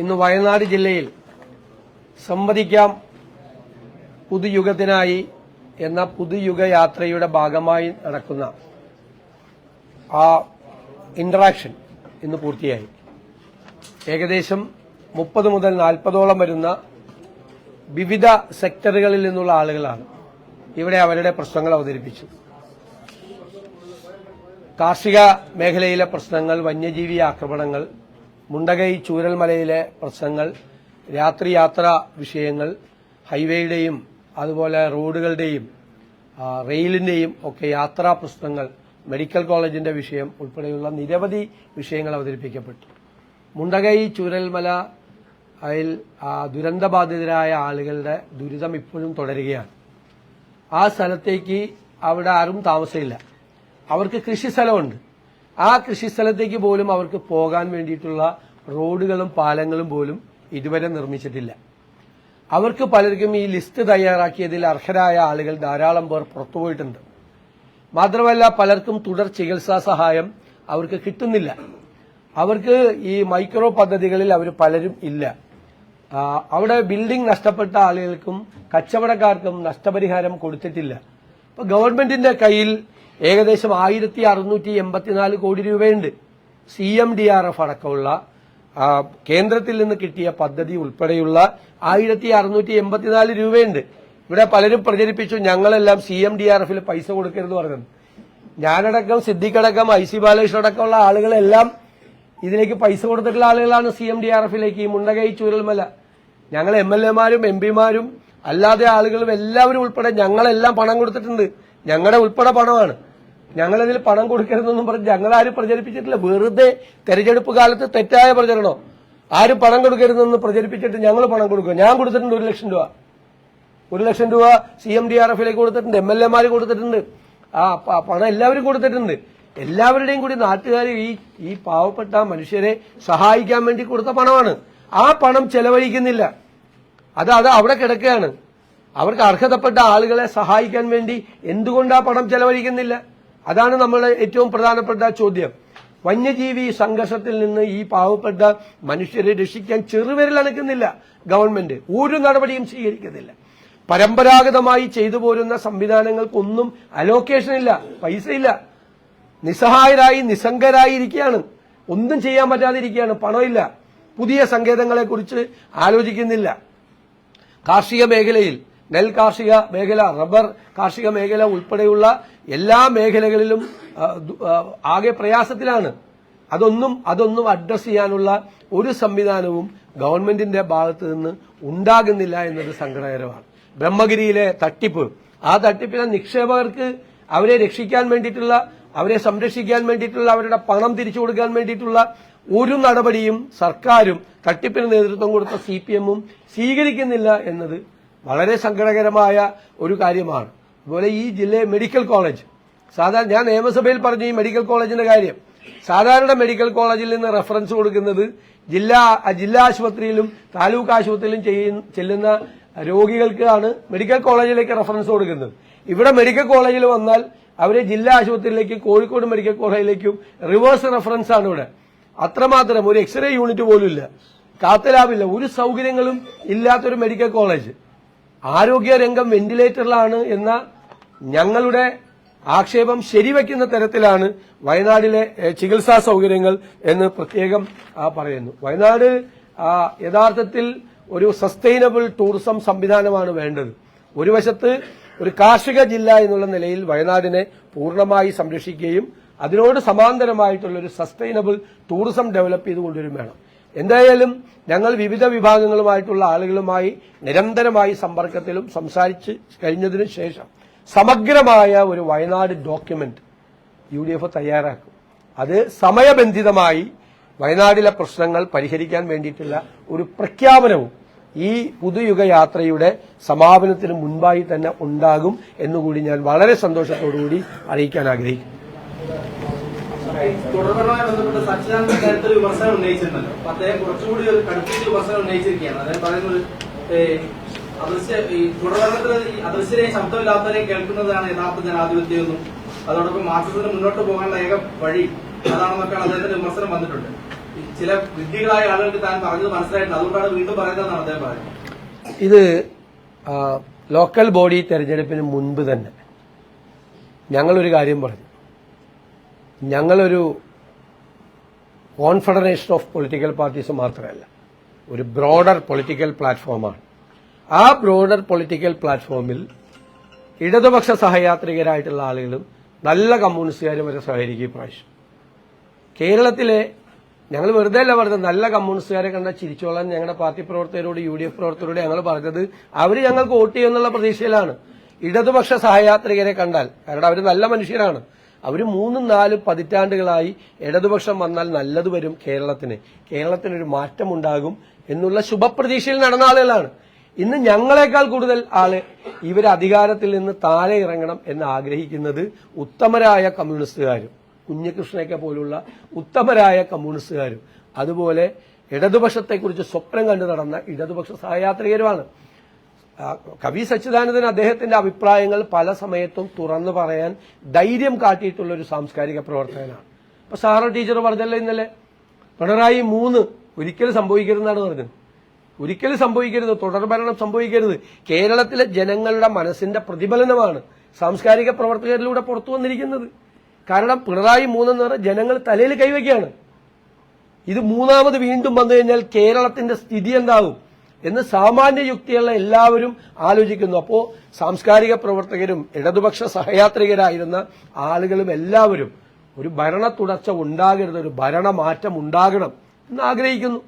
ഇന്ന് വയനാട് ജില്ലയിൽ സംവദിക്കാം പുതുയുഗത്തിനായി എന്ന പുതുയുഗ യാത്രയുടെ ഭാഗമായി നടക്കുന്ന ആ ഇന്ററാക്ഷൻ ഇന്ന് പൂർത്തിയായി. ഏകദേശം മുപ്പത് മുതൽ നാൽപ്പതോളം വരുന്ന വിവിധ സെക്ടറുകളിൽ നിന്നുള്ള ആളുകളാണ് ഇവിടെ അവരുടെ പ്രശ്നങ്ങൾ അവതരിപ്പിച്ചു. കാർഷിക മേഖലയിലെ പ്രശ്നങ്ങൾ വന്യജീവി ആക്രമണങ്ങൾ മുണ്ടകൈ ചൂരൽമലയിലെ പ്രശ്നങ്ങൾ രാത്രിയാത്രാ വിഷയങ്ങൾ ഹൈവേയുടെയും അതുപോലെ റോഡുകളുടെയും റെയിലിന്റെയും ഒക്കെ യാത്രാ പ്രശ്നങ്ങൾ മെഡിക്കൽ കോളേജിന്റെ വിഷയം ഉൾപ്പെടെയുള്ള നിരവധി വിഷയങ്ങൾ അവതരിപ്പിക്കപ്പെട്ടു. മുണ്ടകൈ ചൂരൽമല അതിൽ ദുരന്തബാധിതരായ ആളുകളുടെ ദുരിതം ഇപ്പോഴും തുടരുകയാണ്. ആ സ്ഥലത്തേക്ക് അവിടെ ആരും താമസമില്ല. അവർക്ക് കൃഷി സ്ഥലമുണ്ട്. ആ കൃഷി സ്ഥലത്തേക്ക് പോലും അവർക്ക് പോകാൻ വേണ്ടിയിട്ടുള്ള റോഡുകളും പാലങ്ങളും പോലും ഇതുവരെ നിർമ്മിച്ചിട്ടില്ല. അവർക്ക് പലർക്കും ഈ ലിസ്റ്റ് തയ്യാറാക്കിയതിൽ അർഹരായ ആളുകൾ ധാരാളം പേർ പുറത്തുപോയിട്ടുണ്ട് മാത്രമല്ല പലർക്കും തുടർ ചികിത്സാ സഹായം അവർക്ക് കിട്ടുന്നില്ല. അവർക്ക് ഈ മൈക്രോ പദ്ധതികളിൽ അവർ പലരും ഇല്ല. അവിടെ ബിൽഡിംഗ് നഷ്ടപ്പെട്ട ആളുകൾക്കും കച്ചവടക്കാർക്കും നഷ്ടപരിഹാരം കൊടുത്തിട്ടില്ല. ഇപ്പൊ ഗവൺമെന്റിന്റെ കയ്യിൽ ഏകദേശം ആയിരത്തി അറുന്നൂറ്റി എൺപത്തിനാല് കോടി രൂപയുണ്ട്. C M D R F അടക്കമുള്ള കേന്ദ്രത്തിൽ നിന്ന് കിട്ടിയ പദ്ധതി ഉൾപ്പെടെയുള്ള ആയിരത്തി അറുന്നൂറ്റി എൺപത്തിനാല് രൂപയുണ്ട്. ഇവിടെ പലരും പ്രചരിപ്പിച്ചു ഞങ്ങളെല്ലാം സി എം ഡി ആർ എഫിൽ പൈസ കൊടുക്കരുത് പറഞ്ഞത്. ഞാനടക്കം സിദ്ദിഖടക്കം ഐ സി ബാലകൃഷ്ണൻ അടക്കമുള്ള ആളുകളെല്ലാം ഇതിലേക്ക് പൈസ കൊടുത്തിട്ടുള്ള ആളുകളാണ് സി എം ഡി ആർ എഫിലേക്ക് ഈ മുണ്ടകൈ ചൂരൽമല. ഞങ്ങൾ എം എൽ എമാരും എം പിമാരും അല്ലാതെ ആളുകളും എല്ലാവരും ഉൾപ്പെടെ ഞങ്ങളെല്ലാം പണം കൊടുത്തിട്ടുണ്ട്. ഞങ്ങളുടെ ഉൾപ്പെടെ പണമാണ്. ഞങ്ങളതിൽ പണം കൊടുക്കരുതെന്നും പറഞ്ഞ് ആരും പ്രചരിപ്പിച്ചിട്ടില്ല. വെറുതെ തെരഞ്ഞെടുപ്പ് കാലത്ത് തെറ്റായ പ്രചരണോ? ആരും പണം കൊടുക്കരുതെന്ന് പ്രചരിപ്പിച്ചിട്ട് ഞങ്ങൾ പണം കൊടുക്കുക. ഞാൻ കൊടുത്തിട്ടുണ്ട് ഒരു ലക്ഷം രൂപ. ഒരു ലക്ഷം രൂപ സി എം ഡി ആർ എഫിലേക്ക് കൊടുത്തിട്ടുണ്ട് എം എൽ എമാര് കൊടുത്തിട്ടുണ്ട്. ആ പണം എല്ലാവരും കൊടുത്തിട്ടുണ്ട്. എല്ലാവരുടെയും കൂടി നാട്ടുകാർ ഈ ഈ പാവപ്പെട്ട മനുഷ്യരെ സഹായിക്കാൻ വേണ്ടി കൊടുത്ത പണമാണ്. ആ പണം ചെലവഴിക്കുന്നില്ല. അത് അത് അവിടെ കിടക്കുകയാണ്. അവർക്ക് അർഹതപ്പെട്ട ആളുകളെ സഹായിക്കാൻ വേണ്ടി എന്തുകൊണ്ട് ആ പണം ചെലവഴിക്കുന്നില്ല? അതാണ് നമ്മൾ ഏറ്റവും പ്രധാനപ്പെട്ട ചോദ്യം. വന്യജീവി സംഘർഷത്തിൽ നിന്ന് ഈ പാവപ്പെട്ട മനുഷ്യരെ രക്ഷിക്കാൻ ചെറുവിരൽ അനക്കുന്നില്ല ഗവൺമെന്റ്. ഒരു നടപടിയും സ്വീകരിക്കുന്നില്ല. പരമ്പരാഗതമായി ചെയ്തു പോരുന്ന സംവിധാനങ്ങൾക്കൊന്നും അലോക്കേഷൻ ഇല്ല പൈസ ഇല്ല നിസ്സഹായരായി നിസ്സംഗരായി ഇരിക്കുകയാണ് ഒന്നും ചെയ്യാൻ പറ്റാതെ ഇരിക്കുകയാണ് പണമില്ല. പുതിയ സങ്കേതങ്ങളെക്കുറിച്ച് ആലോചിക്കുന്നില്ല. കാർഷിക മേഖലയിൽ നെൽ കാർഷിക മേഖല റബ്ബർ കാർഷിക മേഖല ഉൾപ്പെടെയുള്ള എല്ലാ മേഖലകളിലും ആകെ പ്രയാസത്തിലാണ്. അതൊന്നും അതൊന്നും അഡ്രസ് ചെയ്യാനുള്ള ഒരു സംവിധാനവും ഗവൺമെന്റിന്റെ ഭാഗത്ത് നിന്ന് ഉണ്ടാകുന്നില്ല എന്നത് സങ്കടകരമാണ്. ബ്രഹ്മഗിരിയിലെ തട്ടിപ്പ്. ആ തട്ടിപ്പിലെ നിക്ഷേപകർക്ക് അവരെ രക്ഷിക്കാൻ വേണ്ടിയിട്ടുള്ള അവരെ സംരക്ഷിക്കാൻ വേണ്ടിയിട്ടുള്ള അവരുടെ പണം തിരിച്ചു കൊടുക്കാൻ വേണ്ടിയിട്ടുള്ള ഒരു നടപടിയും സർക്കാരും തട്ടിപ്പിന് നേതൃത്വം കൊടുത്ത സി പി എമ്മും സ്വീകരിക്കുന്നില്ല എന്നത് വളരെ സങ്കടകരമായ ഒരു കാര്യമാണ്. അതുപോലെ ഈ ജില്ലയെ മെഡിക്കൽ കോളേജ്. സാധാരണ ഞാൻ നിയമസഭയിൽ പറഞ്ഞു ഈ മെഡിക്കൽ കോളേജിന്റെ കാര്യം. സാധാരണ മെഡിക്കൽ കോളേജിൽ നിന്ന് റെഫറൻസ് കൊടുക്കുന്നത് ജില്ലാ ജില്ലാ ആശുപത്രിയിലും താലൂക്ക് ആശുപത്രിയിലും ചെല്ലുന്ന രോഗികൾക്കാണ് മെഡിക്കൽ കോളേജിലേക്ക് റെഫറൻസ് കൊടുക്കുന്നത്. ഇവിടെ മെഡിക്കൽ കോളേജിൽ വന്നാൽ അവരെ ജില്ലാ ആശുപത്രിയിലേക്കും കോഴിക്കോട് മെഡിക്കൽ കോളേജിലേക്കും റിവേഴ്സ് റെഫറൻസ് ആണ് ഇവിടെ. അത്രമാത്രം ഒരു എക്സ്റേ യൂണിറ്റ് പോലും ഇല്ല. കാത്തലാബില്ല ഒരു സൗകര്യങ്ങളും ഇല്ലാത്തൊരു മെഡിക്കൽ കോളേജ്. ആരോഗ്യ രംഗം വെന്റിലേറ്ററിലാണ് എന്ന ഞങ്ങളുടെ ആക്ഷേപം ശരിവയ്ക്കുന്ന തരത്തിലാണ് വയനാടിലെ ചികിത്സാ സൗകര്യങ്ങൾ എന്ന് പ്രത്യേകം പറയുന്നു. വയനാട് യഥാർത്ഥത്തിൽ ഒരു സസ്റ്റൈനബിൾ ടൂറിസം സംവിധാനമാണ് വേണ്ടത്. ഒരു വശത്ത് ഒരു കാർഷിക ജില്ല എന്നുള്ള നിലയിൽ വയനാടിനെ പൂർണമായി സംരക്ഷിക്കുകയും അതിനോട് സമാന്തരമായിട്ടുള്ള ഒരു സസ്റ്റൈനബിൾ ടൂറിസം ഡെവലപ്പ് ചെയ്തുകൊണ്ടുവരും വേണം. എന്തായാലും ഞങ്ങൾ വിവിധ വിഭാഗങ്ങളുമായിട്ടുള്ള ആളുകളുമായി നിരന്തരമായി സമ്പർക്കത്തിലും സംസാരിച്ച് കഴിഞ്ഞതിന് ശേഷം സമഗ്രമായ ഒരു Wayanad document U D F തയ്യാറാക്കും. അത് സമയബന്ധിതമായി വയനാടിലെ പ്രശ്നങ്ങൾ പരിഹരിക്കാൻ വേണ്ടിയിട്ടുള്ള ഒരു പ്രഖ്യാപനവും ഈ പുതുയുഗ യാത്രയുടെ സമാപനത്തിന് മുൻപായി തന്നെ ഉണ്ടാകും എന്നുകൂടി ഞാൻ വളരെ സന്തോഷത്തോടുകൂടി അറിയിക്കാൻ ആഗ്രഹിക്കുന്നു. തുടർഭരണവുമായി ബന്ധപ്പെട്ട് സച്ചിദാനന്ദ കാര്യത്തിൽ വിമർശനം ഉന്നയിച്ചിരുന്നല്ലോ. അപ്പൊ അദ്ദേഹം കുറച്ചുകൂടി ഒരു കടുപ്പിച്ച് വിമർശനം ഉന്നയിച്ചിരിക്കുകയാണ്. അദ്ദേഹം പറയുന്നത് അദൃശ്യ ഈ തുടർഭരണത്തിൽ അദൃശ്യരെയും ശബ്ദമില്ലാത്തവരെയും കേൾക്കുന്നതാണ് യഥാർത്ഥ ജനാധിപത്യം എന്നും അതോടൊപ്പം മാർക്സിസത്തിന് മുന്നോട്ട് പോകാനുള്ള ഏക വഴി അതാണെന്നൊക്കെയാണ് അദ്ദേഹത്തിന്റെ വിമർശനം വന്നിട്ടുണ്ട്. ചില വിദ്യകളായ ആളുകൾക്ക് താൻ പറഞ്ഞത് മനസ്സിലായിട്ടുണ്ട്. അതുകൊണ്ടാണ് വീണ്ടും പറയുന്നതെന്നാണ് അദ്ദേഹം പറയുന്നത്. ഇത് ലോക്കൽ ബോഡി തെരഞ്ഞെടുപ്പിന് മുൻപ് തന്നെ ഞങ്ങളൊരു കാര്യം പറഞ്ഞു. ഞങ്ങളൊരു കോൺഫെഡറേഷൻ ഓഫ് പൊളിറ്റിക്കൽ പാർട്ടീസ് മാത്രമല്ല ഒരു ബ്രോഡർ പൊളിറ്റിക്കൽ പ്ലാറ്റ്ഫോമാണ് ആ ബ്രോഡർ പൊളിറ്റിക്കൽ പ്ലാറ്റ്ഫോമിൽ ഇടതുപക്ഷ സഹയാത്രികരായിട്ടുള്ള ആളുകളും നല്ല കമ്മ്യൂണിസ്റ്റുകാരും വരെ സഹകരിക്കും ഇപ്രാവശ്യം കേരളത്തിലെ ഞങ്ങൾ വെറുതെ അല്ല പറഞ്ഞത് നല്ല കമ്മ്യൂണിസ്റ്റുകാരെ കണ്ട ചിരിച്ചോളാൻ ഞങ്ങളുടെ പാർട്ടി പ്രവർത്തകരോട് യു ഡി എഫ് പ്രവർത്തകരോട് ഞങ്ങൾ പറഞ്ഞത് അവർ ഞങ്ങൾക്ക് വോട്ട് ചെയ്യുമെന്നുള്ള പ്രതീക്ഷയിലാണ്. ഇടതുപക്ഷ സഹയാത്രികരെ കണ്ടാൽ കാരണം അവർ നല്ല മനുഷ്യരാണ്. അവർ മൂന്നും നാലും പതിറ്റാണ്ടുകളായി ഇടതുപക്ഷം വന്നാൽ നല്ലത് വരും കേരളത്തിന്. കേരളത്തിനൊരു മാറ്റമുണ്ടാകും എന്നുള്ള ശുഭപ്രതീക്ഷയിൽ നടന്ന ആളുകളാണ്. ഇന്ന് ഞങ്ങളെക്കാൾ കൂടുതൽ ആൾ ഇവർ അധികാരത്തിൽ നിന്ന് താഴെ ഇറങ്ങണം എന്ന് ആഗ്രഹിക്കുന്നത് ഉത്തമരായ കമ്മ്യൂണിസ്റ്റുകാരും കുഞ്ഞകൃഷ്ണയൊക്കെ പോലുള്ള ഉത്തമരായ കമ്മ്യൂണിസ്റ്റുകാരും. അതുപോലെ ഇടതുപക്ഷത്തെക്കുറിച്ച് സ്വപ്നം കണ്ടു നടന്ന ഇടതുപക്ഷ സഹയാത്രികരുമാണ്. കവി സച്ചിദാനന്ദൻ അദ്ദേഹത്തിന്റെ അഭിപ്രായങ്ങൾ പല സമയത്തും തുറന്നു പറയാൻ ധൈര്യം കാട്ടിയിട്ടുള്ള ഒരു സാംസ്കാരിക പ്രവർത്തകനാണ്. ഇപ്പൊ സാറ് ടീച്ചർ പറഞ്ഞല്ലോ ഇന്നലെ പിണറായി മൂന്ന് ഒരിക്കലും സംഭവിക്കരുതെന്നാണ് പറഞ്ഞത്. ഒരിക്കലും സംഭവിക്കരുത് തുടർഭരണം സംഭവിക്കരുത്. കേരളത്തിലെ ജനങ്ങളുടെ മനസ്സിന്റെ പ്രതിഫലനമാണ് സാംസ്കാരിക പ്രവർത്തകരിലൂടെ പുറത്തു വന്നിരിക്കുന്നത്. കാരണം പിണറായി മൂന്നെന്ന് പറഞ്ഞാൽ ജനങ്ങൾ തലയിൽ കൈവയ്ക്കുകയാണ്. ഇത് മൂന്നാമത് വീണ്ടും വന്നു കഴിഞ്ഞാൽ കേരളത്തിന്റെ സ്ഥിതി എന്താകും എന്ന് സാമാന്യ യുക്തിയുള്ള എല്ലാവരും ആലോചിക്കുന്നു. അപ്പോ സാംസ്കാരിക പ്രവർത്തകരും ഇടതുപക്ഷ സഹയാത്രികരായിരുന്ന ആളുകളും എല്ലാവരും ഒരു ഭരണ തുടർച്ച ഉണ്ടാകരുത് ഒരു ഭരണമാറ്റം ഉണ്ടാകണം എന്ന് ആഗ്രഹിക്കുന്നു.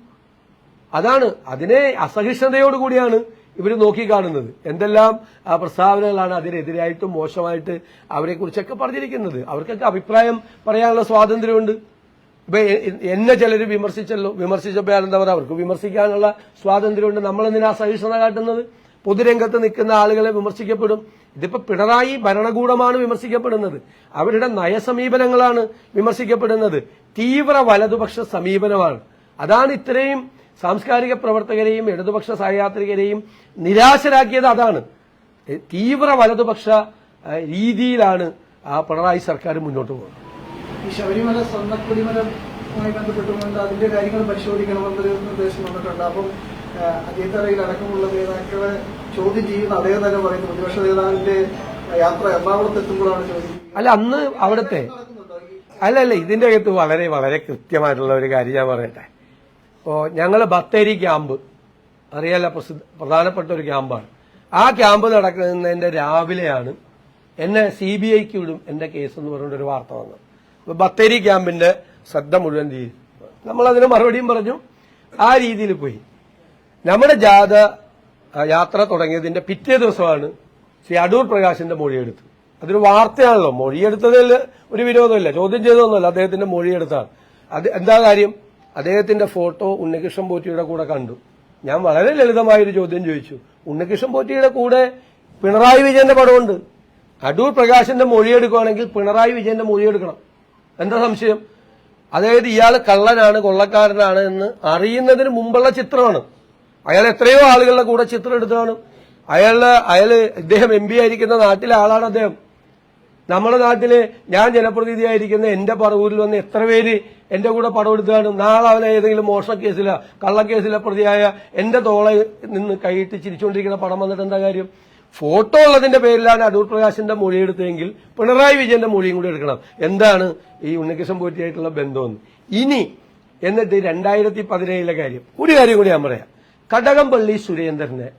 അതാണ് അതിനെ അസഹിഷ്ണുതയോടുകൂടിയാണ് ഇവർ നോക്കിക്കാണുന്നത്. എന്തെല്ലാം പ്രസ്താവനകളാണ് അതിനെതിരായിട്ടും മോശമായിട്ട് അവരെ കുറിച്ചൊക്കെ പറഞ്ഞിരിക്കുന്നത്. അവർക്കൊക്കെ അഭിപ്രായം പറയാനുള്ള സ്വാതന്ത്ര്യമുണ്ട്. ഇപ്പൊ എന്നെ ചിലർ വിമർശിച്ചല്ലോ. വിമർശിച്ചപ്പോൾ എന്താ പറയുക അവർക്ക് വിമർശിക്കാനുള്ള സ്വാതന്ത്ര്യമുണ്ട്. നമ്മളെന്തിനാ സഹിഷ്ണുത കാട്ടുന്നത്? പൊതുരംഗത്ത് നിൽക്കുന്ന ആളുകളെ വിമർശിക്കപ്പെടും. ഇതിപ്പോ പിണറായി ഭരണകൂടമാണ് വിമർശിക്കപ്പെടുന്നത്. അവരുടെ നയസമീപനങ്ങളാണ് വിമർശിക്കപ്പെടുന്നത്. തീവ്ര വലതുപക്ഷ സമീപനമാണ്. അതാണ് ഇത്രയും സാംസ്കാരിക പ്രവർത്തകരെയും ഇടതുപക്ഷ സഹയാത്രികരെയും നിരാശരാക്കിയത് അതാണ്. തീവ്ര വലതുപക്ഷ രീതിയിലാണ് പിണറായി സർക്കാർ മുന്നോട്ട് പോകുന്നത്. ഈ ശബരിമല സ്വർണക്കുടിമലമായി ബന്ധപ്പെട്ടുകൊണ്ട് അതിന്റെ കാര്യങ്ങൾ പരിശോധിക്കണമെന്നൊരു നിർദ്ദേശം വന്നിട്ടുണ്ട്. അപ്പം അജയത്തറയിൽ അടക്കമുള്ള നേതാക്കളെ ചോദ്യം ചെയ്യുന്ന അദ്ദേഹം തന്നെ പറയുന്നു. പ്രതിപക്ഷ നേതാവിന്റെ യാത്ര എറണാകുളത്ത് എത്തുമ്പോഴാണ് ചോദ്യം. അല്ല അന്ന് അവിടുത്തെ അല്ല അല്ല ഇതിന്റെ അകത്ത് വളരെ വളരെ കൃത്യമായിട്ടുള്ള ഒരു കാര്യം ഞാൻ പറയട്ടെ. ഇപ്പോ ഞങ്ങൾ ബത്തേരി ക്യാമ്പ് അറിയാലോ പ്രസിദ്ധ പ്രധാനപ്പെട്ട ഒരു ക്യാമ്പാണ്. ആ ക്യാമ്പ് നടക്കുന്നതിന്റെ രാവിലെയാണ് എന്നെ സി ബി ഐക്ക് വിടും എന്റെ കേസ് എന്ന് പറഞ്ഞിട്ട് ഒരു വാർത്ത വന്നത്. ബത്തേരി ക്യാമ്പിന്റെ ശ്രദ്ധ മുഴുവൻ തീരും നമ്മൾ അതിന് മറുപടിയും പറഞ്ഞു. ആ രീതിയിൽ പോയി. നമ്മുടെ ജാഥ യാത്ര തുടങ്ങിയതിന്റെ പിറ്റേ ദിവസമാണ് ശ്രീ അടൂർ പ്രകാശിന്റെ മൊഴിയെടുത്ത്. അതൊരു വാർത്തയാണല്ലോ. മൊഴിയെടുത്തതിൽ ഒരു വിരോധമില്ല. ചോദ്യം ചെയ്തതൊന്നുമല്ല. അദ്ദേഹത്തിന്റെ മൊഴിയെടുത്താണ്. അത് എന്താ കാര്യം? അദ്ദേഹത്തിന്റെ ഫോട്ടോ ഉണ്ണികൃഷ്ണൻ പോറ്റിയുടെ കൂടെ കണ്ടു. ഞാൻ വളരെ ലളിതമായൊരു ചോദ്യം ചോദിച്ചു. ഉണ്ണികൃഷ്ണൻ പോറ്റിയുടെ കൂടെ പിണറായി വിജയന്റെ പടമുണ്ട്. അടൂർ പ്രകാശിന്റെ മൊഴിയെടുക്കുകയാണെങ്കിൽ പിണറായി വിജയന്റെ മൊഴിയെടുക്കണം. എന്താ സംശയം? അതായത് ഇയാൾ കള്ളനാണ് കൊള്ളക്കാരനാണ് എന്ന് അറിയുന്നതിന് മുമ്പുള്ള ചിത്രമാണ്. അയാൾ എത്രയോ ആളുകളുടെ കൂടെ ചിത്രം എടുത്താണ് അയാളുടെ അയാൾ ഇദ്ദേഹം എം പി ആയിരിക്കുന്ന നാട്ടിലെ ആളാണ് അദ്ദേഹം. നമ്മുടെ നാട്ടിൽ ഞാൻ ജനപ്രതിനിധിയായിരിക്കുന്ന എന്റെ പറവൂരിൽ വന്ന് എത്ര പേര് എന്റെ കൂടെ പടം എടുത്താണ് നാളെ അവനെ ഏതെങ്കിലും മോഷണ കേസിലോ കള്ളക്കേസിലോ പ്രതിയായ എന്റെ തോളെ നിന്ന് കൈയിട്ട് ചിരിച്ചുകൊണ്ടിരിക്കുന്ന പടം വന്നിട്ട് എന്താ കാര്യം? ഫോട്ടോ ഉള്ളതിന്റെ പേരിലാണ് അടൂർ പ്രകാശിന്റെ മൊഴി എടുത്തതെങ്കിൽ പിണറായി വിജയന്റെ മൊഴിയും കൂടി എടുക്കണം. എന്താണ് ഈ ഉണ്ണികൃഷ്ണൻ പോറ്റിയായിട്ടുള്ള ബന്ധമെന്ന് ഇനി എന്നിട്ട് രണ്ടായിരത്തി പതിനേഴിലെ കാര്യം. ഒരു കാര്യം കൂടി ഞാൻ പറയാം. കടകംപള്ളി സുരേന്ദ്രനെ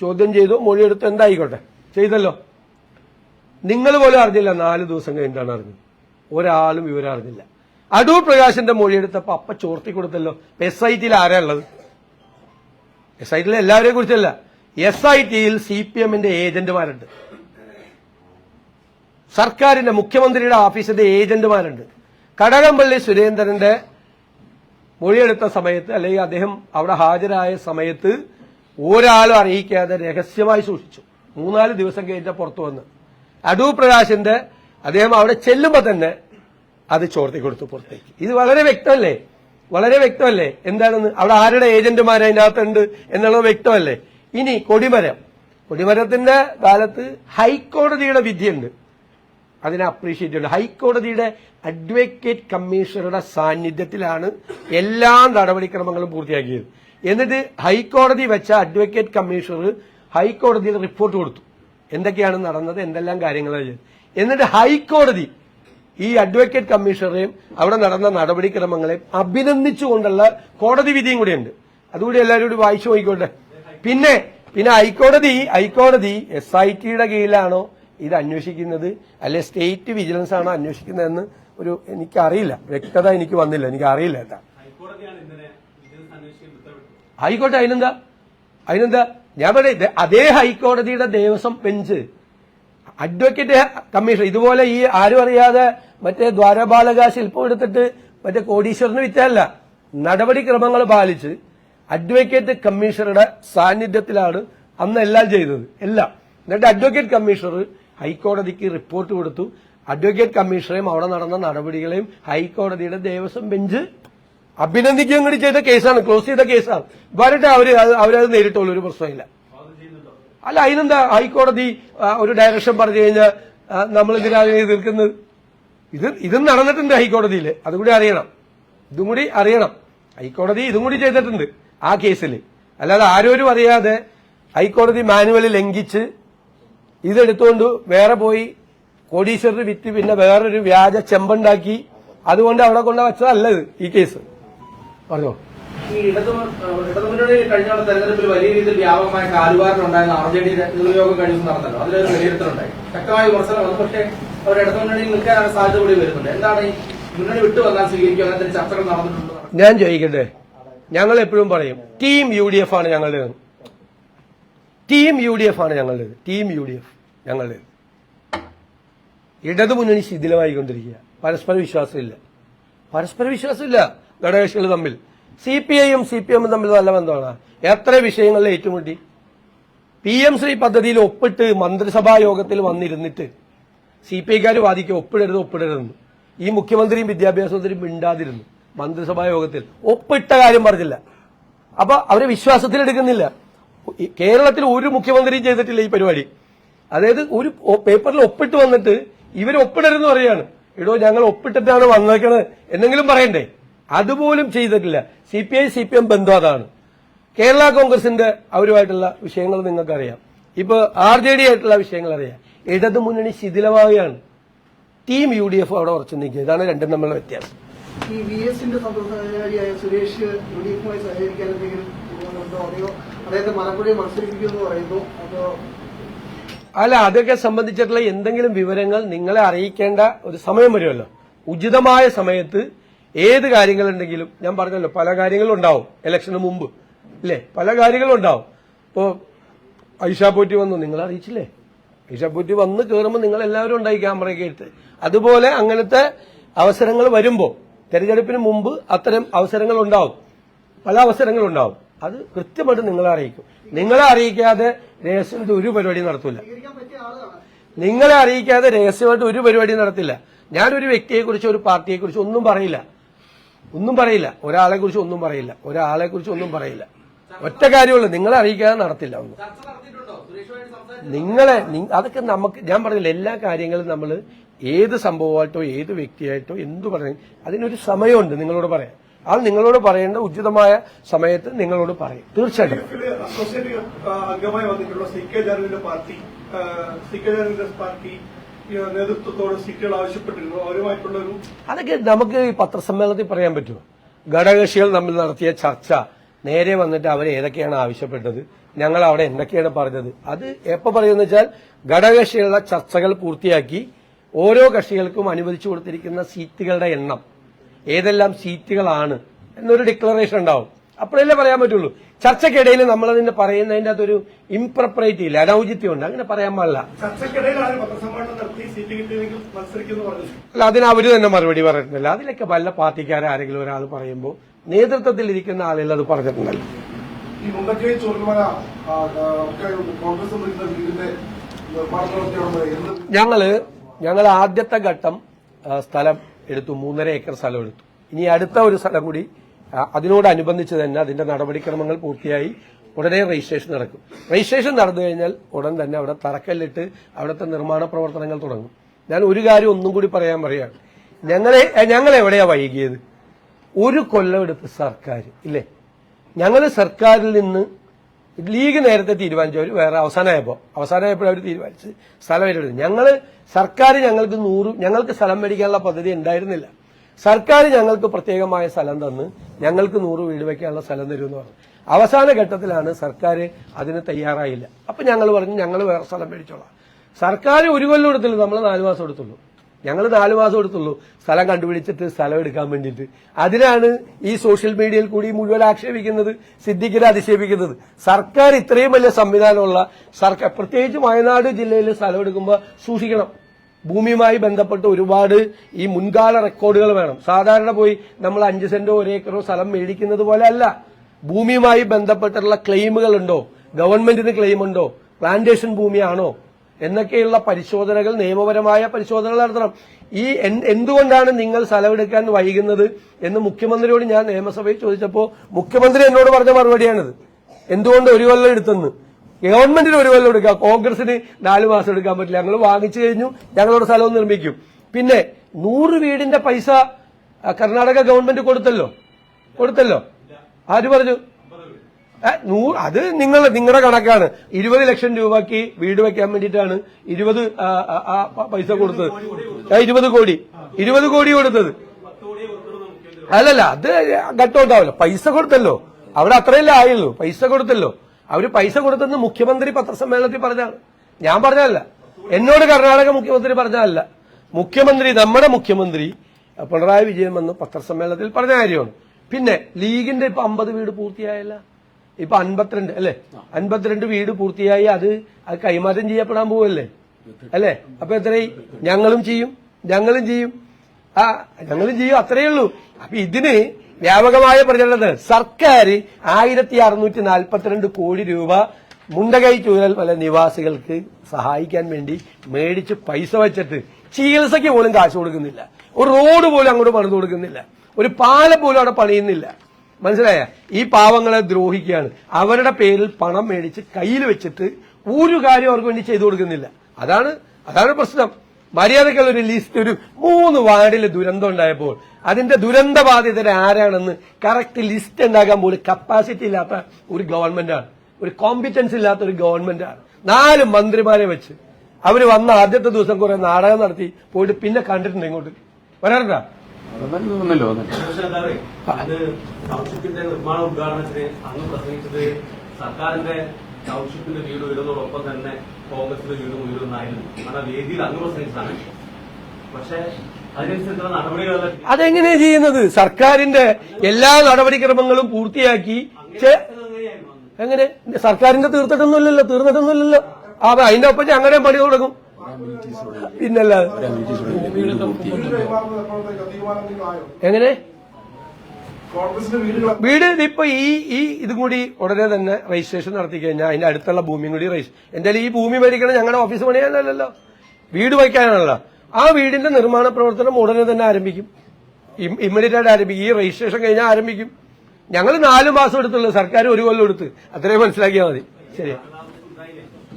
ചോദ്യം ചെയ്തു മൊഴിയെടുത്ത് എന്തായിക്കോട്ടെ? ചെയ്തല്ലോ. നിങ്ങൾ പോലും അറിഞ്ഞില്ല നാല് ദിവസം കഴിഞ്ഞിട്ടാണ് അറിഞ്ഞത്. ഒരാളും വിവരം അറിഞ്ഞില്ല. അടൂർ പ്രകാശിന്റെ മൊഴിയെടുത്തപ്പോ അപ്പ ചോർത്തി കൊടുത്തല്ലോ. എസ് ഐ ടിയിൽ ആരാ ഉള്ളത്? എസ് ഐ ടിയിലെ എല്ലാവരെയും കുറിച്ചല്ല. എസ് ഐ ടിയിൽ സി പി എമ്മിന്റെ ഏജന്റുമാരുണ്ട്. സർക്കാരിന്റെ മുഖ്യമന്ത്രിയുടെ ഓഫീസിന്റെ ഏജന്റുമാരുണ്ട്. കടകംപള്ളി സുരേന്ദ്രന്റെ മൊഴിയെടുത്ത സമയത്ത് അല്ലെങ്കിൽ അദ്ദേഹം അവിടെ ഹാജരായ സമയത്ത് ഒരാളും അറിയിക്കാതെ രഹസ്യമായി സൂക്ഷിച്ചു. മൂന്നാൽ ദിവസം കഴിഞ്ഞ പുറത്തു വന്ന്. അടൂർ പ്രകാശിന്റെ അദ്ദേഹം അവിടെ ചെല്ലുമ്പോൾ തന്നെ അത് ചോർത്തി കൊടുത്തു പുറത്തേക്ക്. ഇത് വളരെ വ്യക്തമല്ലേ? വളരെ വ്യക്തമല്ലേ? എന്താണെന്ന്? അവിടെ ആരുടെ ഏജന്റുമാർ അതിനകത്തുണ്ട് എന്നുള്ളത് വ്യക്തമല്ലേ? ഇനി കൊടിമരം. കൊടിമരത്തിന്റെ കാലത്ത് ഹൈക്കോടതിയുടെ വിധിയുണ്ട്. അതിനെ അപ്രീഷിയേറ്റ് ചെയ്യുന്നു ഹൈക്കോടതിയുടെ അഡ്വക്കേറ്റ് കമ്മീഷണറുടെ സാന്നിധ്യത്തിലാണ് എല്ലാ നടപടിക്രമങ്ങളും പൂർത്തിയാക്കിയത്. എന്നിട്ട് ഹൈക്കോടതി വെച്ച അഡ്വക്കേറ്റ് കമ്മീഷണർ ഹൈക്കോടതിയിൽ റിപ്പോർട്ട് കൊടുത്തു. എന്തൊക്കെയാണ് നടന്നത്? എന്തെല്ലാം കാര്യങ്ങളാണ് എന്നിട്ട് ഹൈക്കോടതി ഈ അഡ്വക്കേറ്റ് കമ്മീഷണറെയും അവിടെ നടന്ന നടപടിക്രമങ്ങളെയും അഭിനന്ദിച്ചുകൊണ്ടുള്ള കോടതി വിധിയും കൂടിയുണ്ട്. അതുകൂടി എല്ലാവരും കൂടി വായിച്ചു നോക്കിക്കോട്ടെ. പിന്നെ പിന്നെ ഹൈക്കോടതി ഹൈക്കോടതി എസ് ഐ ടിയുടെ കീഴിലാണോ ഇത് അന്വേഷിക്കുന്നത്? അല്ലെ സ്റ്റേറ്റ് വിജിലൻസ് ആണോ അന്വേഷിക്കുന്നതെന്ന് ഒരു എനിക്കറിയില്ല. വ്യക്തത എനിക്ക് വന്നില്ല. എനിക്ക് അറിയില്ല കേട്ടാ. ഹൈക്കോടതിയാണ് ഇന്നലെ വിജിലൻസ് അന്വേഷിക്കാൻ ഉത്തരവിട്ടത്. ആയിക്കോട്ടെ അതിനെന്താ? അതിനെന്താ? ഞാൻ പറയുന്നത് അതേ ഹൈക്കോടതിയുടെ ദേവസ്വം ബെഞ്ച്. അഡ്വക്കേറ്റ് കമ്മീഷൻ ഇതുപോലെ ഈ ആരും അറിയാതെ മറ്റേ ദ്വാരപാലക ശില്പം എടുത്തിട്ട് മറ്റേ കോടീശ്വരന് വിറ്റല്ല നടപടിക്രമങ്ങൾ പാലിച്ച് അഡ്വക്കേറ്റ് കമ്മീഷണറുടെ സാന്നിധ്യത്തിലാണ് അന്ന് എല്ലാം ചെയ്തത്. എല്ലാം. എന്നിട്ട് അഡ്വക്കേറ്റ് കമ്മീഷണർ ഹൈക്കോടതിക്ക് റിപ്പോർട്ട് കൊടുത്തു. അഡ്വക്കേറ്റ് കമ്മീഷണറെയും അവിടെ നടന്ന നടപടികളെയും ഹൈക്കോടതിയുടെ ദേവസ്വം ബെഞ്ച് അഭിനന്ദിക്കുകയും കൂടി ചെയ്ത കേസാണ്. ക്ലോസ് ചെയ്ത കേസാണ്. വരട്ടെ അവർ അവരത് നേരിട്ടുള്ളൂ ഒരു പ്രശ്നമില്ല അല്ല അതിനെന്താ ഹൈക്കോടതി ഒരു ഡയറക്ഷൻ പറഞ്ഞു കഴിഞ്ഞാൽ നമ്മൾ ഇതിനെ തീർക്കുന്നത് ഇത് ഇതും നടന്നിട്ടുണ്ട് ഹൈക്കോടതിയിൽ അതുകൂടി അറിയണം. ഇതും കൂടി അറിയണം. ഹൈക്കോടതി ഇതും കൂടി ചെയ്തിട്ടുണ്ട്. ആ കേസിൽ അല്ലാതെ ആരോരും അറിയാതെ ഹൈക്കോടതി മാനുവൽ ലംഘിച്ച് ഇതെടുത്തുകൊണ്ട് വേറെ പോയി കോടീശ്വരർ വിറ്റ് പിന്നെ വേറൊരു വ്യാജ ചെമ്പുണ്ടാക്കി അതുകൊണ്ട് അവിടെ കൊണ്ട് വെച്ചതല്ല ഇത് ഈ കേസ്. പറഞ്ഞോ? ഈ ഇടതുമുന്നണി കഴിഞ്ഞ തെരഞ്ഞെടുപ്പിൽ വലിയ രീതിയിൽ വ്യാപകമായ കാലുവാരനുണ്ടായിരുന്ന ആർ ജെ ഡി നേതൃയോഗം കഴിഞ്ഞ നടന്നല്ലോ അതിലൊരു വിലയിരുത്തലുണ്ടായി. ശക്തമായ വിമർശനം വന്നു. പക്ഷേ അവർ ഇടതുമുന്നണിയിൽ നിൽക്കാനാണ് സാധ്യത കൂടി വരുന്നുണ്ട്. എന്താണ് ഈ മുന്നണി വിട്ടു വന്നാൽ സ്വീകരിക്കുക അങ്ങനത്തെ ചർച്ചകൾ നടന്നിട്ടുണ്ടോ ഞാൻ ചോദിക്കട്ടെ? ഞങ്ങൾ എപ്പോഴും പറയും ടീം യു ഡി എഫ് ആണ് ഞങ്ങളുടെ ടീം യു ഡി എഫ് ആണ് ഞങ്ങളുടേത്. ടീം യു ഡി എഫ് ഞങ്ങളുടേത്. ഇടതുമുന്നണി ശിഥിലമായിക്കൊണ്ടിരിക്കുക. പരസ്പര വിശ്വാസമില്ല. പരസ്പര വിശ്വാസമില്ല. ഘടകകക്ഷികൾ തമ്മിൽ. സി പി ഐയും സി പി എമ്മും തമ്മിൽ നല്ല ബന്ധമാണ്. എത്ര വിഷയങ്ങളിൽ ഏറ്റുമുട്ടി? പി എം ശ്രീ പദ്ധതിയിൽ ഒപ്പിട്ട് മന്ത്രിസഭാ യോഗത്തിൽ വന്നിരുന്നിട്ട് സി പി ഐക്കാർ വാദിക്കുക ഒപ്പിടരുത് ഒപ്പിടരുതെന്ന്. ഈ മുഖ്യമന്ത്രിയും വിദ്യാഭ്യാസ മന്ത്രിയും മിണ്ടാതിരുന്നു. മന്ത്രിസഭാ യോഗത്തിൽ ഒപ്പിട്ട കാര്യം പറഞ്ഞില്ല. അപ്പൊ അവരെ വിശ്വാസത്തിലെടുക്കുന്നില്ല കേരളത്തിൽ ഒരു മുഖ്യമന്ത്രിയും ചെയ്തിട്ടില്ല ഈ പരിപാടി. അതായത് ഒരു പേപ്പറിൽ ഒപ്പിട്ട് വന്നിട്ട് ഇവർ ഒപ്പിടരുന്ന് പറയാണ്. എടോ ഞങ്ങൾ ഒപ്പിട്ടിട്ടാണ് വന്നേക്കണത്. എന്നെങ്കിലും പറയണ്ടേ? അതുപോലും ചെയ്തിട്ടില്ല. C P I C P M ബന്ധം അതാണ്. കേരള കോൺഗ്രസിന്റെ അവരുമായിട്ടുള്ള വിഷയങ്ങൾ നിങ്ങൾക്കറിയാം. ഇപ്പൊ ആർ ജെ ഡി ആയിട്ടുള്ള വിഷയങ്ങൾ അറിയാം. ഇടതു മുന്നണി ശിഥിലമാവുകയാണ്. ടീം യു ഡി എഫ് അവിടെ ഉറച്ചു നിൽക്കുക. ഇതാണ് രണ്ടും തമ്മിലുള്ള വ്യത്യാസം. ഈ വി എസിന്റെ സുരേഷ് യു ഡി എഫുമായി സഹകരിക്കാൻ എന്തെങ്കിലും ഉണ്ടോ അതെയോ? പറയുന്നു. അല്ല അതൊക്കെ സംബന്ധിച്ചിട്ടുള്ള എന്തെങ്കിലും വിവരങ്ങൾ നിങ്ങളെ അറിയിക്കേണ്ട ഒരു സമയം വരുമല്ലോ. ഉചിതമായ സമയത്ത് ഏത് കാര്യങ്ങളുണ്ടെങ്കിലും ഞാൻ പറഞ്ഞല്ലോ പല കാര്യങ്ങളും ഉണ്ടാവും ഇലക്ഷന് മുമ്പ്. ഇല്ലേ പല കാര്യങ്ങളും ഉണ്ടാവും ഇപ്പോ ഐഷ പോറ്റി വന്നു നിങ്ങൾ അറിയിച്ചില്ലേ? ഐഷ പോറ്റി വന്ന് കയറുമ്പോൾ നിങ്ങൾ എല്ലാവരും ഉണ്ടായി ക്യാമറയൊക്കെ എടുത്ത്. അതുപോലെ അങ്ങനത്തെ അവസരങ്ങൾ വരുമ്പോൾ തെരഞ്ഞെടുപ്പിന് മുമ്പ് അത്തരം അവസരങ്ങൾ ഉണ്ടാവും പല അവസരങ്ങൾ ഉണ്ടാവും അത് കൃത്യമായിട്ട് നിങ്ങളെ അറിയിക്കും. നിങ്ങളെ അറിയിക്കാതെ രഹസ്യമായിട്ട് ഒരു പരിപാടി നടത്തൂല. സ്വീകരിക്കാൻ നിങ്ങളെ അറിയിക്കാതെ രഹസ്യമായിട്ട് ഒരു പരിപാടി നടത്തില്ല. ഞാനൊരു വ്യക്തിയെ കുറിച്ച് ഒരു പാർട്ടിയെ കുറിച്ച് ഒന്നും പറയില്ല. ഒന്നും പറയില്ല. ഒരാളെ കുറിച്ച് ഒന്നും പറയില്ല. ഒരാളെ കുറിച്ച് ഒന്നും പറയില്ല. ഒറ്റ കാര്യമുള്ളൂ. നിങ്ങളെ അറിയിക്കാതെ നടത്തില്ല ഒന്നും. നിങ്ങളെ അതൊക്കെ നമുക്ക് ഞാൻ പറഞ്ഞില്ല എല്ലാ കാര്യങ്ങളും നമ്മൾ ഏത് സംഭവമായിട്ടോ ഏത് വ്യക്തിയായിട്ടോ എന്തു പറയും അതിനൊരു സമയമുണ്ട് നിങ്ങളോട് പറയാൻ. അത് നിങ്ങളോട് പറയേണ്ട ഉചിതമായ സമയത്ത് നിങ്ങളോട് പറയും. തീർച്ചയായിട്ടും. അംഗമായി വന്നിട്ടുള്ള സി കെ ജാനുവിന്റെ പാർട്ടി ആ, സി കെ ജാനുവിന്റെ പാർട്ടി ഈ, നേതൃത്വത്തോട് സീറ്റുകൾ ആവശ്യപ്പെട്ടിരുന്നു. അവരുമായിട്ടുള്ള ഒരു അതൊക്കെ നമുക്ക് ഈ പത്രസമ്മേളനത്തിൽ പറയാൻ പറ്റുമോ? ഘടകകക്ഷികൾ തമ്മിൽ നടത്തിയ ചർച്ച. നേരെ വന്നിട്ട് അവർ ഏതൊക്കെയാണ് ആവശ്യപ്പെട്ടത്? ഞങ്ങൾ അവിടെ എന്തൊക്കെയാണ് പറഞ്ഞത്? അത് എപ്പോ പറയുന്ന വെച്ചാൽ ഘടകകക്ഷികളുടെ ചർച്ചകൾ പൂർത്തിയാക്കി ഓരോ കക്ഷികൾക്കും അനുവദിച്ചു കൊടുത്തിരിക്കുന്ന സീറ്റുകളുടെ എണ്ണം ഏതെല്ലാം സീറ്റുകളാണ് എന്നൊരു ഡിക്ലറേഷൻ ഉണ്ടാവും. അപ്പോഴല്ലേ പറയാൻ പറ്റുള്ളൂ. ചർച്ചയ്ക്കിടയിൽ നമ്മളതിന്റെ പറയുന്നതിന്റെ അതൊരു ഇംപ്രപ്പറേറ്റ് ഇല്ല അനൌചിത്യം ഉണ്ട്. അങ്ങനെ പറയാൻ പാടില്ല. അല്ല അതിന് അവർ തന്നെ മറുപടി പറഞ്ഞിട്ടില്ല. അതിലൊക്കെ വല്ല പാർട്ടിക്കാരെ ആരെങ്കിലും ഒരാൾ പറയുമ്പോൾ നേതൃത്വത്തിൽ ഇരിക്കുന്ന ആളുകൾ അത് പറഞ്ഞിട്ടുണ്ടല്ലോ. ഈ മുണ്ടക്കൈ കോൺഗ്രസ് ഞങ്ങൾ ഞങ്ങൾ ആദ്യത്തെ ഘട്ടം സ്ഥലം എടുത്തു മൂന്നര ഏക്കർ സ്ഥലം എടുത്തു. ഇനി അടുത്ത ഒരു സ്ഥലം കൂടി അതിനോടനുബന്ധിച്ച് തന്നെ അതിന്റെ നടപടിക്രമങ്ങൾ പൂർത്തിയായി ഉടനെ രജിസ്ട്രേഷൻ നടക്കും. രജിസ്ട്രേഷൻ നടന്നു കഴിഞ്ഞാൽ ഉടൻ തന്നെ അവിടെ തറക്കല്ലിട്ട് അവിടുത്തെ നിർമ്മാണ പ്രവർത്തനങ്ങൾ തുടങ്ങും. ഞാൻ ഒരു കാര്യം ഒന്നും കൂടി പറയാൻ പറയാണ് ഞങ്ങളെ ഞങ്ങൾ എവിടെയാ വൈകിയത്? ഒരു കൊല്ലം എടുത്ത് സർക്കാർ ഇല്ലേ? ഞങ്ങൾ സർക്കാരിൽ നിന്ന് ലീഗ് നേരത്തെ തീരുമാനിച്ചു. അവർ വേറെ അവസാനമായപ്പോൾ അവസാനമായപ്പോൾ അവർ തീരുമാനിച്ച് സ്ഥലം ഏറ്റെടുത്തു. ഞങ്ങൾ സർക്കാർ ഞങ്ങൾക്ക് നൂറ് ഞങ്ങൾക്ക് സ്ഥലം മേടിക്കാനുള്ള പദ്ധതി ഉണ്ടായിരുന്നില്ല. സർക്കാർ ഞങ്ങൾക്ക് പ്രത്യേകമായ സ്ഥലം തന്ന് ഞങ്ങൾക്ക് നൂറ് വീട് വയ്ക്കാനുള്ള സ്ഥലം തരുമെന്ന് പറഞ്ഞു. അവസാന ഘട്ടത്തിലാണ് സർക്കാർ അതിന് തയ്യാറായില്ല. അപ്പൊ ഞങ്ങൾ പറഞ്ഞു ഞങ്ങൾ വേറെ സ്ഥലം മേടിച്ചോളാം. സർക്കാർ ഒരു കൊല്ലം എടുത്തില്ല നമ്മൾ നാല് മാസം എടുത്തുള്ളൂ. ഞങ്ങൾ നാലു മാസം എടുത്തുള്ളൂ. സ്ഥലം കണ്ടുപിടിച്ചിട്ട് സ്ഥലം എടുക്കാൻ വേണ്ടിയിട്ട്. അതിനാണ് ഈ സോഷ്യൽ മീഡിയയിൽ കൂടി മുഴുവൻ ആക്ഷേപിക്കുന്നത് സിദ്ദിഖിനെ അധിക്ഷേപിക്കുന്നത്. സർക്കാർ ഇത്രയും വലിയ സംവിധാനമുള്ള സർക്കാർ പ്രത്യേകിച്ച് വയനാട് ജില്ലയിൽ സ്ഥലം എടുക്കുമ്പോൾ സൂക്ഷിക്കണം. ഭൂമിയുമായി ബന്ധപ്പെട്ട് ഒരുപാട് ഈ മുൻകാല റെക്കോർഡുകൾ വേണം. സാധാരണ പോയി നമ്മൾ അഞ്ച് സെന്റോ ഒരു ഏക്കറോ സ്ഥലം മേടിക്കുന്നത് പോലെ അല്ല. ഭൂമിയുമായി ബന്ധപ്പെട്ടുള്ള ക്ലെയിമുകളുണ്ടോ ഗവൺമെന്റിന് ക്ലെയിമുണ്ടോ പ്ലാന്റേഷൻ ഭൂമിയാണോ? എന്നൊക്കെയുള്ള പരിശോധനകൾ നിയമപരമായ പരിശോധനകൾ നടത്തണം. ഈ എന്തുകൊണ്ടാണ് നിങ്ങൾ സ്ഥലമെടുക്കാൻ വൈകുന്നത് എന്ന് മുഖ്യമന്ത്രിയോട് ഞാൻ നിയമസഭയിൽ ചോദിച്ചപ്പോൾ മുഖ്യമന്ത്രി എന്നോട് പറഞ്ഞ മറുപടിയാണിത്. എന്തുകൊണ്ട് ഒരു കൊല്ലം എടുത്തെന്ന്? ഗവൺമെന്റിന് ഒരു കൊല്ലം എടുക്കുക കോൺഗ്രസിന് നാല് മാസം എടുക്കാൻ പറ്റില്ല. ഞങ്ങൾ വാങ്ങിച്ചു കഴിഞ്ഞു ഞങ്ങളോട് സ്ഥലവും നിർമ്മിക്കും. പിന്നെ നൂറ് വീടിന്റെ പൈസ കർണാടക ഗവൺമെന്റ് കൊടുത്തല്ലോ? കൊടുത്തല്ലോ? ആര് പറഞ്ഞു? ഏ, നൂ- അത് നിങ്ങൾ നിങ്ങളുടെ കണക്കാണ്. ഇരുപത് ലക്ഷം രൂപക്ക് വീട് വെക്കാൻ വേണ്ടിയിട്ടാണ് ഇരുപത് പൈസ കൊടുത്തത്. ഇരുപത് കോടി. ഇരുപത് കോടി കൊടുത്തത്. അല്ലല്ല അത് ഘട്ടം ഉണ്ടാവില്ല പൈസ കൊടുത്തല്ലോ. അവിടെ അത്രയല്ലേ ആയുള്ളൂ. പൈസ കൊടുത്തല്ലോ. അവർ പൈസ കൊടുത്തെന്ന് മുഖ്യമന്ത്രി പത്രസമ്മേളനത്തിൽ പറഞ്ഞാണ് ഞാൻ പറഞ്ഞതല്ല. എന്നോട് കർണാടക മുഖ്യമന്ത്രി പറഞ്ഞതല്ല. മുഖ്യമന്ത്രി നമ്മുടെ മുഖ്യമന്ത്രി പിണറായി വിജയൻ വന്ന് പത്രസമ്മേളനത്തിൽ പറഞ്ഞ കാര്യമാണ്. പിന്നെ ലീഗിന്റെ ഇപ്പൊ അമ്പത് വീട് പൂർത്തിയായല്ല. ഇപ്പൊ അൻപത്തിരണ്ട് അല്ലെ? അൻപത്തിരണ്ട് വീട് പൂർത്തിയായി അത് അത് കൈമാറ്റം ചെയ്യപ്പെടാൻ പോവല്ലേ? അല്ലെ? അപ്പൊ എത്രയായി? ഞങ്ങളും ചെയ്യും. ഞങ്ങളും ചെയ്യും. ആ ഞങ്ങളും ചെയ്യും അത്രയേ ഉള്ളൂ. അപ്പൊ ഇതിന് വ്യാപകമായ പ്രചരണത്തിന് സർക്കാർ ആയിരത്തി അറുന്നൂറ്റി നാൽപ്പത്തിരണ്ട് കോടി രൂപ മുണ്ടകൈ ചൂരൽ പല നിവാസികൾക്ക് സഹായിക്കാൻ വേണ്ടി മേടിച്ച് പൈസ വെച്ചിട്ട് ചികിത്സയ്ക്ക് പോലും കാശ് കൊടുക്കുന്നില്ല. ഒരു റോഡ് പോലും അങ്ങോട്ട് പണിത് കൊടുക്കുന്നില്ല. ഒരു പാലം പോലും അവിടെ പണിയുന്നില്ല. മനസ്സിലായ? ഈ പാവങ്ങളെ ദ്രോഹിക്കുകയാണ്. അവരുടെ പേരിൽ പണം മേടിച്ച് കയ്യിൽ വെച്ചിട്ട് ഒരു കാര്യം അവർക്ക് വേണ്ടി ചെയ്തു കൊടുക്കുന്നില്ല. അതാണ് അതാണ് പ്രശ്നം. മര്യാദക്കുള്ള ഒരു ലിസ്റ്റ് ഒരു മൂന്ന് വാർഡിൽ ദുരന്തം ഉണ്ടായപ്പോൾ അതിന്റെ ദുരന്ത ബാധിതർ ആരാണെന്ന് കറക്റ്റ് ലിസ്റ്റ് ഉണ്ടാക്കാൻ പോലും കപ്പാസിറ്റി ഇല്ലാത്ത ഒരു ഗവൺമെന്റാണ് ഒരു കോമ്പിറ്റൻസ് ഇല്ലാത്ത ഒരു ഗവൺമെന്റാണ് നാല് മന്ത്രിമാരെ വെച്ച് അവർ വന്ന ആദ്യത്തെ ദിവസം കുറെ നാടകം നടത്തി പോയിട്ട് പിന്നെ കണ്ടിട്ടുണ്ട് ഇങ്ങോട്ട്. വരാറുണ്ടാ? അത് ടൗൺഷിപ്പിന്റെ നിർമ്മാണ ഉദ്ഘാടനത്തിന് അന്ന് പ്രസംഗിച്ചത് സർക്കാരിന്റെ ടൗൺഷിപ്പിന്റെ വീട് ഉയരുന്നതോടൊപ്പം തന്നെ കോൺഗ്രസിന്റെ വീട് ഉയരുന്നായിരുന്നു നമ്മുടെ വേദിയിൽ അന്ന് പ്രസംഗിച്ചതാണ്. പക്ഷേ അതെങ്ങനെയാ ചെയ്യുന്നത്? സർക്കാരിന്റെ എല്ലാ നടപടിക്രമങ്ങളും പൂർത്തിയാക്കി എങ്ങനെ? സർക്കാരിന്റെ തീർത്തിട്ടൊന്നുമില്ലല്ലോ തീർന്നിട്ടൊന്നുമില്ലല്ലോ. ആ അപ്പൊ അതിന്റെ ഒപ്പം അങ്ങനെ പണി തുടങ്ങും. പിന്നല്ലാതെ എങ്ങനെ? വീട് ഇപ്പൊ ഈ ഈ ഇതും കൂടി ഉടനെ തന്നെ രജിസ്ട്രേഷൻ നടത്തി കഴിഞ്ഞാൽ അതിന്റെ അടുത്തുള്ള ഭൂമിയും കൂടി രജിസ്റ്റർ എന്തായാലും ഈ ഭൂമി മേടിക്കണം ഞങ്ങളുടെ ഓഫീസ് പണിയാനല്ലല്ലോ വീട് വയ്ക്കാനാണല്ലോ. ആ വീടിന്റെ നിർമ്മാണ പ്രവർത്തനം ഉടനെ തന്നെ ആരംഭിക്കും. ഇമ്മീഡിയറ്റ് ആയിട്ട് ആരംഭിക്കും. ഈ രജിസ്ട്രേഷൻ കഴിഞ്ഞാൽ ആരംഭിക്കും. ഞങ്ങൾ നാലു മാസം എടുത്തുള്ളൂ. സർക്കാർ ഒരു കൊല്ലം എടുത്ത്. അത്രയും മനസ്സിലാക്കിയാൽ മതി. ശരി